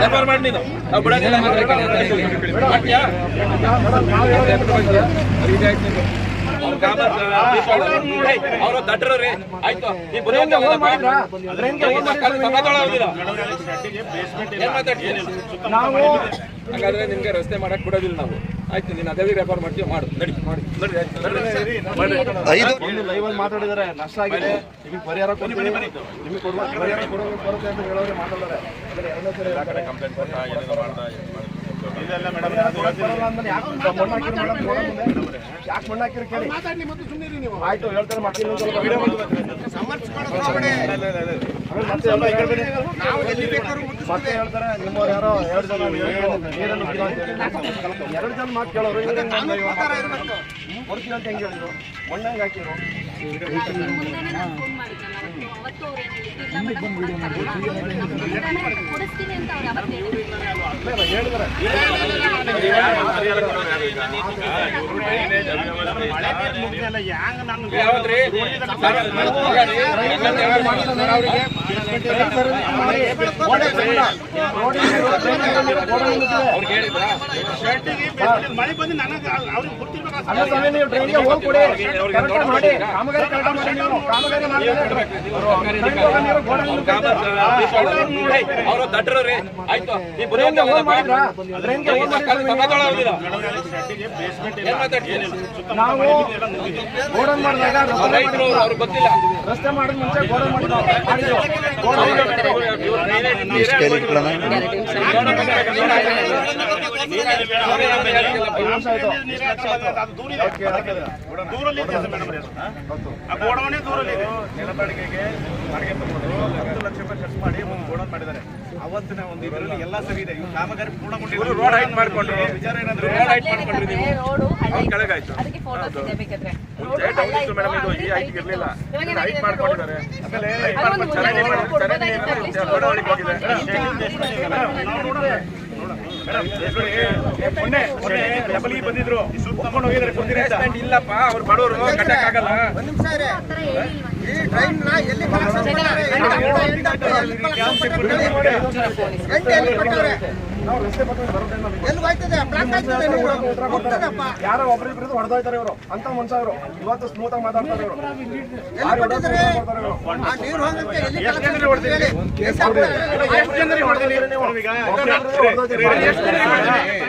Refer ಮಾಡಿ ನೀನು ನಾವು ಬಿಡೋದಿಲ್ಲ ಅವರು ಆಯ್ತು ನೀ ಬುದ್ಧಿವಂತ? ಹಾಗಾದ್ರೆ ನಿಮ್ಗೆ ರಸ್ತೆ ಮಾಡಕ್ ಬಿಡೋದಿಲ್ಲ ನಾವು ಆಯ್ತು ನೀನು ಅದೇ ರೆಫರ್ ಮಾಡ್ತೀವಿ ಮಾಡು. ನಡಿ. ಮಾಡಿ. ಐದು ಒಂದು ಲೈವ್ ಅಲ್ಲಿ ಮಾತಾಡಿದಾರೆ ನಷ್ಟ ಆಗಿದೆ. ನಿಮಗೆ ಪರಿಹಾರ ನಿಮಗೆ ಕೊಡುವ ಪರಿಹಾರ ಕೊಡೋದು ಬರುತ್ತೆ ಅಂತ ಹೇಳೋರೆ ಆದ್ರೆ ಎರಡನೇ ಸರಿ ಅಂದ್ಮೇಲೆ ಯಾಕೆ ಮಣ್ಣು ಕೇಳಿ ಮೇಡಮ್ ಮತ್ತೆ ಸುಮ್ಮನೆ ಯಾಕೆ ಮಣ್ಣು ಹಾಕಿರಿ ಕೇಳಿ. ಆಯ್ತು ಹೇಳ್ತಾರೆ ಮತ್ತೆ ಬನ್ನಿ. ಮತ್ತೆ ಹೇಳ್ತಾರೆ, ನಿಮ್ಮವ್ರು ಯಾರೋ ಎರಡು ಜನ ನೀರನ್ನು. ಎರಡು ಜನ ಮಾತು ಕೇಳೋರು ಮಾತಾಡ್ತಾರೆ? ಅಂತ ಹೇಳಿದ್ರು? ಮಣ್ಣು ಹಾಕಿದ್ರು? ಕೊಡಿಸ್ತೀನಿ ಅಂತ ಮಳೆ ಬಂದು ನನಗೆ ಅವ್ರಿಗೆ ಗೊತ್ತಿರ್ಬೇಕು ಅಲ್ಲ ಸ್ವಾಮಿ ನೀವು ಟ್ರೈನ್ಗೆ ಹೋಗಿ ಕೊಡಿ ಕರೆಕ್ಟ್ ಮಾಡಿ. ಕಾಮಗಾರಿ ಕರೆಕ್ಟ್ ಮಾಡಿ ನೀವು. ಕಾಮಗಾರಿ ಅವರು ಆಯ್ತು. ನಾವು? ಗೋಡನ್ ಮಾಡಿದಾಗ ರಸ್ತೆ ಮಾಡಿದ ಮುಂಚೆ ಗೋಡನ್. ಗೋಡನ್ ನೆಲಬಾಡಿಗೆಗೆ ಬಾಡಿಗೆ ತಗೊಂಡು ಹತ್ತು ಲಕ್ಷ ರೂಪಾಯಿ ಖರ್ಚು ಮಾಡಿ ಒಂದು ಗೋಡನ್ ಮಾಡಿದ್ದಾರೆ. ಅವತ್ತಿನ ಒಂದು ಇದರಲ್ಲಿ ಎಲ್ಲ ಸರಿ ಇದೆ. ಇವ್ರು ಕಾಮಗಾರಿ ಪೂರ್ಣಗೊಂಡಿದೆ ರೋಡ್ ಹೈಟ್ ಮಾಡ್ಕೊಂಡ್ರು ವಿಚಾರ ಏನಂದ್ರೆ ರೋಡ್ ಹೈಟ್ ಮಾಡ್ಕೊಂಡ್ರಿ ನೀವು ಅವ್ರು ಕೆಳಗಾಯ್ತು. ಅದಕ್ಕೆ ಫೋಟೋಸ್ ಇದೆ ಬೇಕಾದ್ರೆ. ರೋಡು ಮುಂಚೆ ಡೌನ್ ಇತ್ತು ಮೇಡಮ್ ಇದು ಈ ಹೈಟ್ ಇರಲಿಲ್ಲ. ಹೈಟ್ ಮಾಡ್ಕೊಂಡಿದ್ದಾರೆ. ಆಮೇಲೆ ಹೈಟ್ ಮಾಡ್ಕೊಂಡು ರೋಡ್ ಹೋಗಿದೆ ಮೊನ್ನೆ ಮೊನ್ನೆ ಡಬಲ್ ಇ ಬಂದಿದ್ರು ಕೊಡ್ತೀರಾ ಅಂತ. Investment ಇಲ್ಲಪ್ಪ ಅವ್ರು ಬಡವರು ಕಟ್ಟಕ್ಕಾಗಲ್ಲ ಹೇಳಿಲ್ವಾ ನಾವು ರಸ್ತೆ ಪಕ್ಕ ಬರೋದ್ರಿಂದ ಯಾರೋ ಒಬ್ರಿಬ್ರು ಹೊಡೆದೋಯ್ತಾರೆ ಇವರು. ಅಂತ ಮನುಷ್ಯ ಇವತ್ತು ಸ್ಮೂತ್ ಆಗಿ ಮಾತಾಡ್ತಾರೆ ಇವರು. ಹೊಡೆದ್ರೆ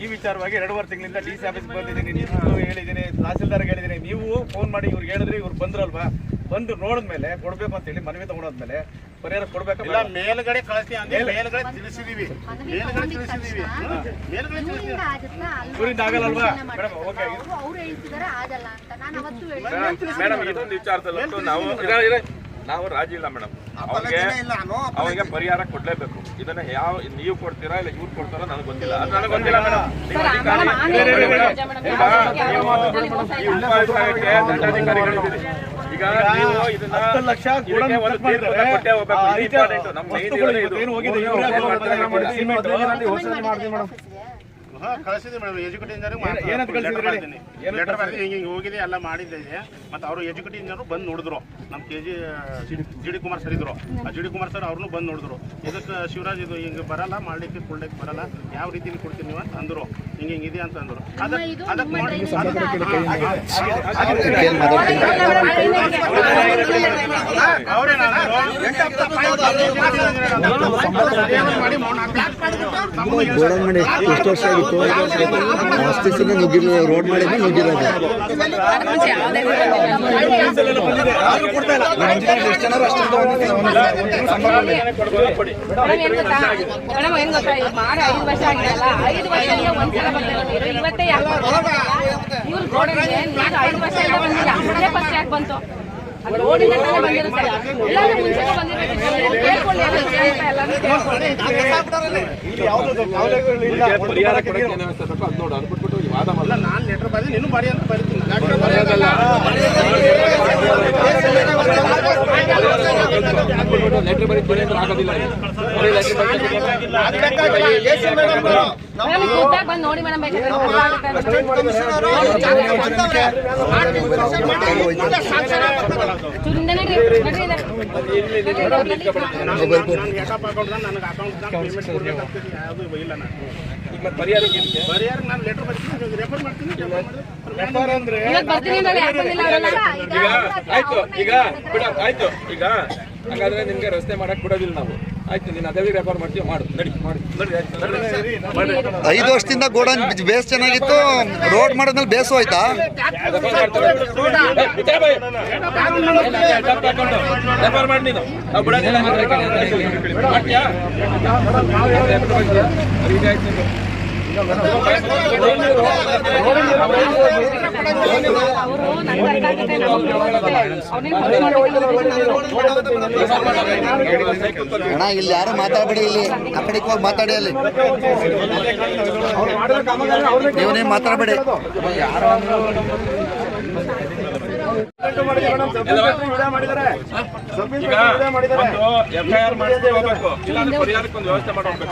ಈ ವಿಚಾರವಾಗಿ ಎರಡೂವರೆ ತಿಂಗಳಿಂದ ಡಿ ಸಿ ಆಫೀಸ್ ಬಂದಿದ್ದೀನಿ. ನೀವು ಹೇಳಿದ್ದೀನಿ ತಹಸೀಲ್ದಾರ್ಗೆ ಹೇಳಿದ್ದೀನಿ. ನೀವು ಫೋನ್ ಮಾಡಿ ಇವ್ರಿಗೆ ಹೇಳಿದ್ರೆ ಇವ್ರು ಬಂದ್ರಲ್ವಾ? ಬಂದು ನೋಡಿದ್ಮೇಲೆ ಕೊಡ್ಬೇಕು ಅಂತ ಹೇಳಿ ಮನವಿ ತಗೊಂಡಾದ್ಮೇಲೆ ಪರಿಹಾರ ಕೊಡ್ಬೇಕು ಇಲ್ಲ ಮೇಲ್ಗಡೆ ಕಳಿಸಿ ಅಂದ್ರೆ ಮೇಲ್ಗಡೆ ತಿಳಿಸಿದೀವಿ. Madam, okay. ಅವ್ರು ಅವ್ರು ಆಗಲ್ಲ ಅಂತ ನಾನು ಅವತ್ತು ಹೇಳಿದ್ದೆ ಮೇಡಮ್. ಇದೊಂದು ವಿಚಾರದಲ್ಲಂತೂ ನಾವು ನಾವು ರಾಜಿ ಇಲ್ಲ. ಮೇಡಮ್ ಅವ್ರಿಗೆ ಅವ್ರಿಗೆ ಪರಿಹಾರ ಕೊಡ್ಲೇಬೇಕು ಇದನ್ನ ಯಾವ ನೀವು ಕೊಡ್ತೀರಾ ಇಲ್ಲ. ಇವ್ರು ಕೊಡ್ತಾರ ನನಗೆ ಗೊತ್ತಿಲ್ಲ ಅದು ನನಗೆ ಗೊತ್ತಿಲ್ಲ ಮೇಡಮ್ ದಂಡಾಧಿಕಾರಿಗಳಿದ್ದೀರಿ ಹತ್ತು ಲಕ್ಷ ಗೋಡನ್ ಹಾ ಕಳಿಸಿದ್ವಿ ಮೇಡಮ್ ಎಜುಕೇಟಿವ್ ಇಂಜಿನಿಯರ್? ಲೆಟರ್ ಬರ್ತೀನಿ ಹಿಂಗೆ ಹಿಂಗೆ ಹೋಗಿದೆ ಎಲ್ಲ ಮಾಡಿದ್ದೆ ಮತ್ತು ಅವರು ಎಜುಕೇಟಿವ್ ಇಂಜಿನಿಯರ್ ಬಂದು ನೋಡಿದ್ರು ನಮ್ಮ K G G D Kumar sir ಇದ್ರು ಆ ಜಿ ಡಿ ಕುಮಾರ್ ಸರ್ ಅವ್ರನ್ನೂ ಬಂದು ನೋಡಿದ್ರು ಇದಕ್ಕೆ ಶಿವರಾಜ್ ಇದು ಹಿಂಗೆ ಬರಲ್ಲ ಮಾಡ್ಲಿಕ್ಕೆ ಕೊಡ್ಲಿಕ್ಕೆ ಬರಲ್ಲ ಯಾವ ರೀತಿಲಿ ಕೊಡ್ತೀನಿ ನೀವು ಅಂತ ಅಂದರು ಹಿಂಗೆ ಹಿಂಗೆ ಇದೆ ಅಂತ ಅಂದರು ಅದಕ್ಕೆ ಇದು ಅದಕ್ಕೆ ನಿಮ್ಮ ನೋಡಿ ಟ್ರೈನಿಂಗ್ ಅವರೇ ಮಾಡಿ ಮೌನ ವರ್ಷ ಆಗಿತ್ತು ಅಷ್ಟು ದಿವಸ ನುಗ್ಗಿರೋದು ರೋಡ್ ಮಾಡಿದ್ರೆ ನುಗ್ಗಿರೋದು ವರ್ಷ ಇವತ್ತೇ ಯಾಕೆ ಇವ್ರು ನೀರು ಐದು ವರ್ಷದಿಂದ ಬಂದಿಲ್ಲ. ಇದೇ ಫಸ್ಟ್ ಯಾಕೆ ಬಂತು. ಪರಿಹಾರ ಕೊಡಕ್ಕೆ ಅದ್ ನೋಡು ಈ ವಾದ ಮಾಡಲ್ಲ ನಾನು ಲೆಟರ್ ಬರ್ತೀನಿ. ನೀನು ಬರೀ ಅಂತ ಬರೀತೀನಿ ಲೆಟರ್ ಬರೀತೀನಿ ಅಂದ್ರೆ ಆಗೋದಿಲ್ಲ ಇದು. ಬರೀ letter ಬರೀತೀನಿ ಅಂದ್ರೆ ಮೇಡಮ್ ಖುದ್ದಾಗಿ ಬಂದು ನೋಡಿ ಮೇಡಮ್ ಬೇಕಾದ್ರೆ ಚೂರಿಂದನೇ ನಡ್ರಿ ಇದೆ. ನಾನು ಎಟಪ್ ಅಕೌಂಟ್ ನನಗೆ ಅಕೌಂಟ್ ಪೇಮೆಂಟ್ ಕೊಡ್ಬೇಕಂತ ನಾನು ಈಗ ಮತ್ತೆ ಪರಿಹಾರಕ್ಕೆ ಇದಕ್ಕೆ ಬರಿಯಾರ ನಾನು ಲೆಟರ್ ಬರ್ತೀನಿ ರೆಫರ್ ಮಾಡ್ತೀನಿ ರೆಫರ್ ಅಂದ್ರೆ ಇವತ್ತು ಬರ್ತೀನಿ ಅಂದ್ರೆ ಯಾಕೆ ಈಗ ಆಯ್ತು ಈಗ ಬಿಡ ಆಯ್ತು ಈಗ ಹಾಗಾದ್ರೆ ನಿಮ್ಗೆ ರಸ್ತೆ ಮಾಡಕ್ ಬಿಡೋದಿಲ್ಲ ನಾವು. ಆಯ್ತು ನೀನು ಅದೇ ರೆಫರ್ ಮಾಡ್ತೀವಿ ಮಾಡು. ನಡಿ. ಐದು ವರ್ಷದಿಂದ ಗೋಡನ್ ಬೇಸ್ ಚೆನ್ನಾಗಿತ್ತು ರೋಡ್ ಮಾಡಿದ್ಮೇಲೆ ಬೇಸು ಆಯ್ತಾ. ರೆಫರ್ ಮಾಡಿ ನೀನು ನಾವು ಬಿಡೋದಿಲ್ಲ ಅಣ್ಣ ಇಲ್ಲಿ ಯಾರು ಮಾತಾಡ್ಬೇಡಿ ಇಲ್ಲಿ ಆ ಕಡೆಗೆ ಹೋಗಿ ಮಾತಾಡಿ ಅಲ್ಲಿ. ನೀವನೇ ಮಾತಾಡಬೇಡಿ. ವಿಡಿಯೋ ಮಾಡಿದ್ದಾರೆ ಸಬ್ ಈಗ ಇನ್ಸ್ಪೆಕ್ಟರ್ ವಿಡಿಯೋ ಮಾಡಿದ್ದಾರೆ ಒಂದು ಎಫ್ ಐ ಆರ್ ಮಾಡಿಸ್ಕೊಂಡು ಹೋಗ್ಬೇಕು ಇಲ್ಲಾಂದ್ರೆ ಪರಿಹಾರಕ್ಕೆ ಒಂದು ವ್ಯವಸ್ಥೆ ಮಾಡ್ಬೇಕು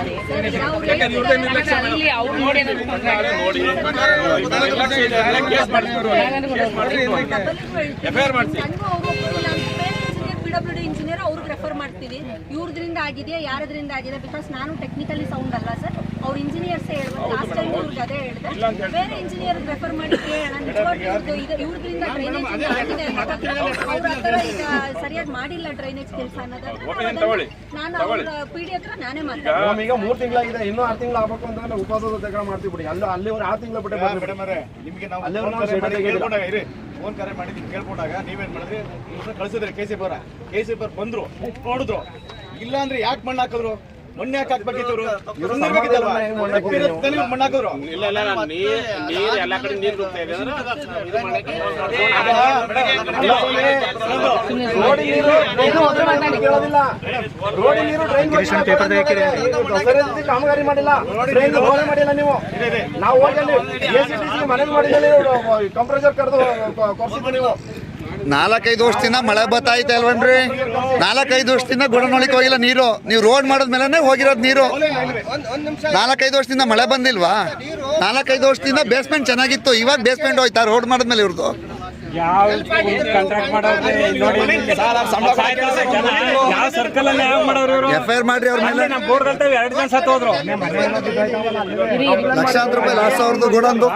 ಯಾಕಂದ್ರೆ ಇವ್ರದೇ ನಿರ್ಲಕ್ಷ್ಯ ಇಲ್ಲಿ ಅವ್ರು ನೋಡಿ ಅನ್ನೋದು ನಾಳೆ ನೋಡಿ ನಿರ್ಲಕ್ಷ್ಯ ಇದೆ ಅಂದ್ರೆ ಕೇಸ್ ಮಾಡಿಸ್ಬಿಡು ಎಫ್ ಐ ಆರ್ ಮಾಡಿಸಿ ಪಿಡಬ್ಲ್ಯೂ ಡಿ ಇಂಜಿನಿಯರ್ ಅವ್ರಿಗೆ ರೆಫರ್ ಮಾಡ್ತೀವಿ. ಇವ್ರದ್ರಿಂದ ಆಗಿದೆಯಾ? ಯಾರದ್ರಿಂದ ಆಗಿದೆ ಬಿಕಾಸ್ ನಾನು ಟೆಕ್ನಿಕಲಿ ಸೌಂಡ್ ಅಲ್ಲ ಸರ್ ಅವ್ರ ಇಂಜಿನಿಯರ್ಸ್ ಹೇಳ್ಬೇಕು ಲಾಸ್ಟ್ ಟೈಮ್ ಇವ್ರಿಗೆ ಅದೇ ಹೇಳಿದೆ. ಬೇರೆ ಇಂಜಿನಿಯರ್ ರೆಫರ್ ಮಾಡಿ ಕೇಳೋಣ ನಿಜವಾಗ್ಲೂ ಇದು ಇವ್ರದ್ರಿಂದ ಡ್ರೈನೇಜ್ ಆಗಿದೆ ಅವ್ರ ಹತ್ರ ಈಗ ಸರಿಯಾಗಿ ಮಾಡಿಲ್ಲ ಡ್ರೈನೇಜ್ ಕೆಲಸ ನಾನು ಅವ್ರ ಪಿ ಡಿ ಹತ್ರ ನಾನೇ ಮಾತಾಡ್ತೀನಿ. ಈಗ ಮೂರು ತಿಂಗಳಾಗಿದೆ. ಇನ್ನೂ ಆರು ತಿಂಗಳು ಆಗ್ಬೇಕು ಅಂತಂದ್ರೆ ಉಪವಾಸದ ಮಾಡ್ತೀವಿ ಬಿಡಿ. ಅಲ್ಲಿ ಆರು ತಿಂಗಳು ಬಿಟ್ಟೆ. ನಿಮಗೆ ನಾವು ಫೋನ್ ಕರೆ ಮಾಡಿ ಕೇಳ್ಕೊಂಡಾಗ ಇರಿ ಫೋನ್ ಕರೆ ಮಾಡಿ ನಿಮ್ಗೆ ಕೇಳ್ಕೊಂಡಾಗ ನೀವೇನ್ ಮಾಡಿದ್ರಿ? ಕಳಿಸಿದ್ರೆ ಕಳ್ಸಿದ್ರಿ ಕೆ ಸಿ ಬರ ಕೆ ಸಿ ಬರ್ ಬಂದ್ರು ನೋಡಿದ್ರು. ಇಲ್ಲ ಅಂದ್ರೆ ಯಾಕೆ ಮಣ್ಣು ಹಾಕಿದ್ರು? ಮಣ್ಣು ಯಾಕೆ ಹಾಕ್ಬೇಕಿತ್ತು ಇವ್ರು? ಸುಮ್ನೆ ಇರ್ಬೇಕಿತ್ತಲ್ವಾ? ಎತ್ತಿರೋ ತಾನೇ ಹಾಕಿದ್ರು ಇಲ್ಲ ಇಲ್ಲ ನೀರು ನೀರು ಎಲ್ಲ ಕಡೆ ನೀರು ನುಗ್ತಾ ಇದೆ ಅಂದ್ರೆ ಅದು ಇದು. ಮಾಡಕ್ಕೆ ರೋಡಿ ನೀರು ಡ್ರೈನ್ ಹೋದ್ರೆ ಕೇಳೋದಿಲ್ಲ ರೋಡಿ ನೀರು ಡ್ರೈನ್ ಕಾಮಗಾರಿ ಮಾಡಿಲ್ಲ ಟ್ರೈನ್ ಹೋಗಿ ಮಾಡಿಲ್ಲ ನೀವು ನಾವು ಹೋಗಿ ಅಲ್ಲಿ ಎಸಿಟಿಸಿ ಮನೇಲಿ ಮಾಡಿದಲ್ಲಿ ಕಂಪ್ರೆಸರ್ ಕರೆದು ಕೊರ್ಸಿದ್ದು ನೀವು. ನಾಲ್ಕೈದು ವರ್ಷದಿಂದ ಮಳೆ ಬತ್ತಾಯ್ತ ಅಲ್ವನ್ರಿ? ನಾಲ್ಕೈದು ವರ್ಷದಿಂದ ಗುಡನೊಳಿಗೆ ಹೋಗಿಲ್ಲ ನೀರು. ನೀವು ರೋಡ್ ಮಾಡಿದ್ಮೇಲೆ ಹೋಗಿರೋದು ನೀರು. ನಾಲ್ಕೈದು ವರ್ಷದಿಂದ ಮಳೆ ಬಂದಿಲ್ವಾ? ನಾಲ್ಕೈದು ವರ್ಷದಿಂದ ಬೇಸ್ಮೆಂಟ್ ಚೆನ್ನಾಗಿತ್ತು. ಇವಾಗ ಬೇಸ್ಮೆಂಟ್ ಹೋಯ್ತಾ ರೋಡ್ ಮಾಡಿದ್ಮೇಲೆ ಇವ್ರದ್ದು? ಯಾವ ಕಾಂಟ್ರಾಕ್ಟ್ ಮಾಡೋದ್ರೆ ನೋಡಿ. ಯಾವ ಸರ್ಕಲ್ ಅಲ್ಲಿ ಯಾವ ಮಾಡೋರು ಎಫ್ ಐ ಆರ್ ಮಾಡ್ರಿ ಅವ್ರ ಮೇಲೆ. ನಮ್ಮ ಬೋರ್ಡ್ ಅಂತ ಎರಡು ಜನ ಸತ್ತು ಹೋದ್ರು. ಲಕ್ಷಾಂತರ ರೂಪಾಯಿ ಲಾಸ್ ಅವ್ರದ್ದು ಗೋಡಂದು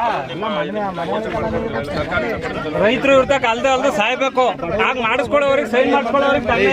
ರೈತರು ಇರ್ತಕ್ಕ ಅಲ್ದೆ ಅಲ್ದೆ ಸಾಯ್ಬೇಕು. ಆಗ ಮಾಡಿಸ್ಕೊಳ್ಳೋರಿಗೆ ಸೈನ್ ಮಾಡಿಸ್ಕೊಳ್ಳೋರಿಗೆ ತಂದೆ